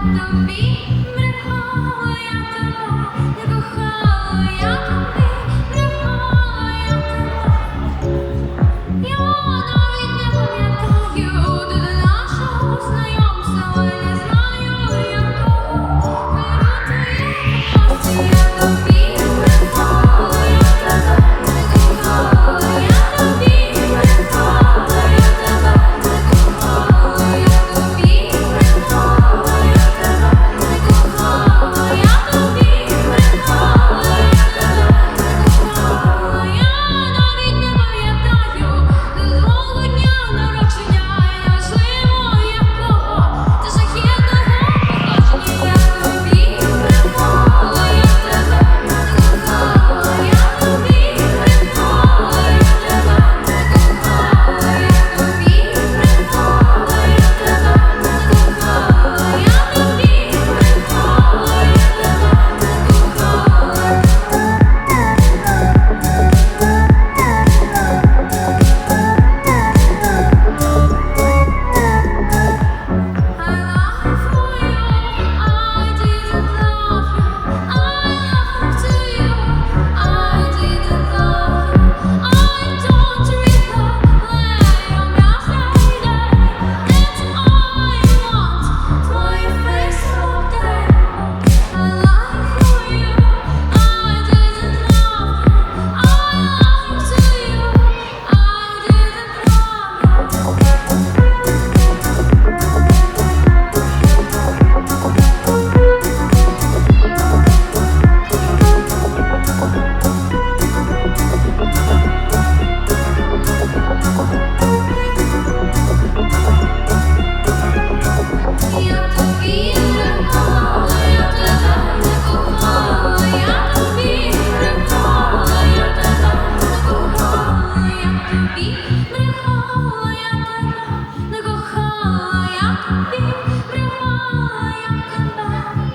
тобі брехала я тебе, не кохала я тобі, брехала я тебе. Я Кохала я тобі, приймала я тебе.